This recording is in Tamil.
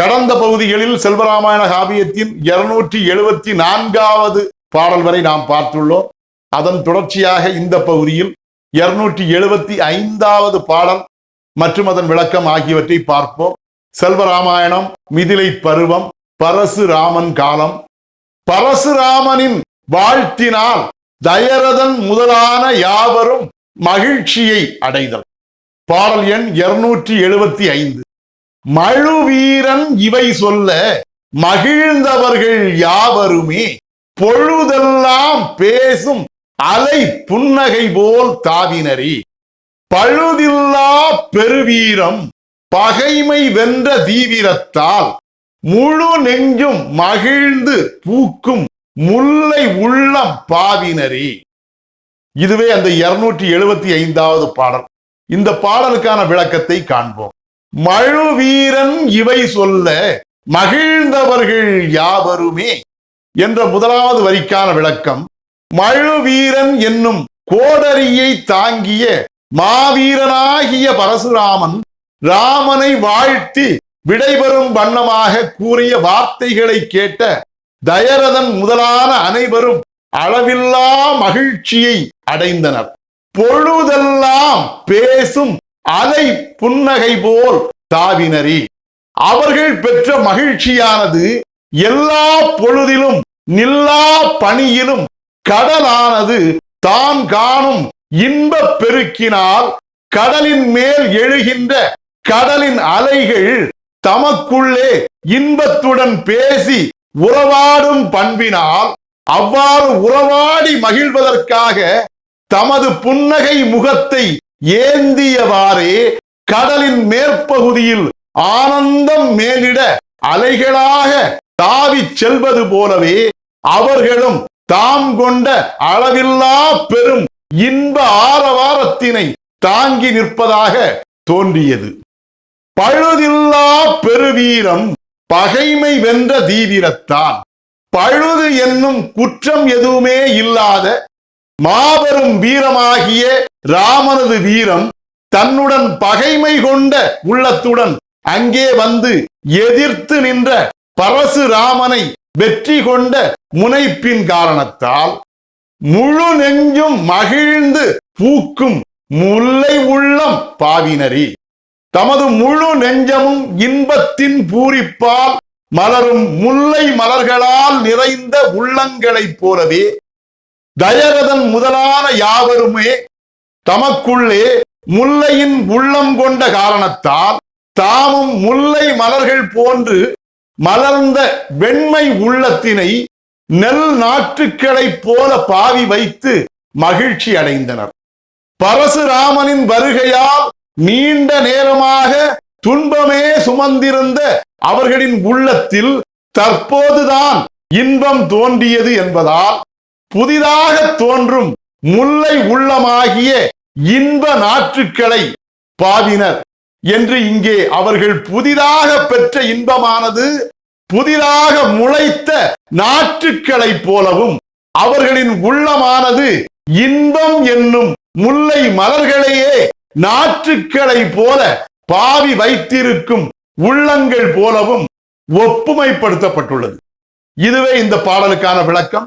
கடந்த பகுதிகளில் செல்வராமாயண காவியத்தின் இருநூற்றி எழுபத்தி நான்காவது பாடல் வரை நாம் பார்த்துள்ளோம். அதன் தொடர்ச்சியாக இந்த பகுதியில் இருநூற்றி எழுபத்தி ஐந்தாவது பாடல் மற்றும் அதன் விளக்கம் ஆகியவற்றை பார்ப்போம். செல்வராமாயணம் மிதிலை பருவம் பரசுராமன் காலம். பரசுராமனின் வாழ்த்தினால் தயரதன் முதலான யாவரும் மகிழ்ச்சியை அடைதல். பாடல் எண் இருநூற்றி எழுபத்தி ஐந்து. மழுவீரன் இவை சொல்ல மகிழ்ந்தவர்கள் யாவருமே பொழுதெல்லாம் பேசும் அலை புன்னகை போல் தாவினரி. பழுதில்லா பெருவீரம் பகைமை வென்ற தீவிரத்தால் முழு நெஞ்சும் மகிழ்ந்து பூக்கும் முல்லை உள்ளம் பாவினரி. இதுவே அந்த இருநூற்றி எழுபத்தி ஐந்தாவது பாடல். இந்த பாடலுக்கான விளக்கத்தை காண்போம். மழு வீரன் இவை சொல்ல மகிழ்ந்தவர்கள் யாவருமே என்ற முதலாவது வரிக்கான விளக்கம் மழு வீரன் என்னும் கோடரியை தாங்கிய மாவீரனாகிய பரசுராமன் ராமனை வாழ்த்தி விடைபெறும் வண்ணமாக கூறிய வார்த்தைகளை கேட்ட தயரதன் முதலான அனைவரும் அளவில்லா மகிழ்ச்சியை அடைந்தனர். பொழுதெல்லாம் பேசும் அலை புன்னகை போல் தாவினரி அவர்கள் பெற்ற மகிழ்ச்சியானது எல்லா பொழுதிலும் நில்லா பணியிலும் கடலானது தான் காணும் இன்ப பெருக்கினால் கடலின் மேல் எழுகின்ற கடலின் அலைகள் தமக்குள்ளே இன்பத்துடன் பேசி உறவாடும் பண்பினால் அவ்வாறு உறவாடி மகிழ்வதற்காக தமது புன்னகை முகத்தை ஏந்தியவாறே கடலின் மேற்பகுதியில் ஆனந்தம் மேலிட அலைகளாக தாவிச் செல்வது போலவே அவர்களும் தாம் கொண்ட அளவில்லா பெரும் இன்ப ஆரவாரத்தினை தாங்கி நிற்பதாக தோன்றியது. பழுதில்லா பெருவீரம் பகைமை வென்ற தீவிரத்தான். பழுது என்னும் குற்றம் எதுவுமே இல்லாத மாபெரும் வீரமாகிய ராமனது வீரம் தன்னுடன் பகைமை கொண்ட உள்ளத்துடன் அங்கே வந்து எதிர்த்து நின்ற பரசுராமனை வெற்றி கொண்ட முனைப்பின் காரணத்தால் முழு நெஞ்சும் மகிழ்ந்து பூக்கும் முல்லை உள்ளம் பாவினரி. தமது முழு நெஞ்சமும் இன்பத்தின் பூரிப்பால் மலரும் முல்லை மலர்களால் நிறைந்த உள்ளங்களைப் போலவே தயரதன் முதலான யாவருமே தமக்குள்ளே முல்லையின் உள்ளம் கொண்ட காரணத்தால் தாமும் முல்லை மலர்கள் போன்று மலர்ந்த வெண்மை உள்ளத்தினை நெல் நாற்றுக்களைப் போல பாவி வைத்து மகிழ்ச்சி அடைந்தனர். பரசுராமனின் வருகையால் நீண்ட நேரமாக துன்பமே சுமந்திருந்த அவர்களின் உள்ளத்தில் தற்போதுதான் இன்பம் தோன்றியது என்பதால் புதிதாக தோன்றும் முல்லை உள்ளமாகிய இன்ப நாற்றுக்களை பாவினர். என்று இங்கே அவர்கள் புதிதாக பெற்ற இன்பமானது புதிதாக முளைத்த நாற்றுக்களைப் போலவும் அவர்களின் உள்ளமானது இன்பம் என்னும் முல்லை மலர்களையே நாற்றுக்களை போல பாவி வைத்திருக்கும் உள்ளங்கள் போலவும் ஒப்புமைப்படுத்தப்பட்டுள்ளது. இதுவே இந்த பாடலுக்கான விளக்கம்.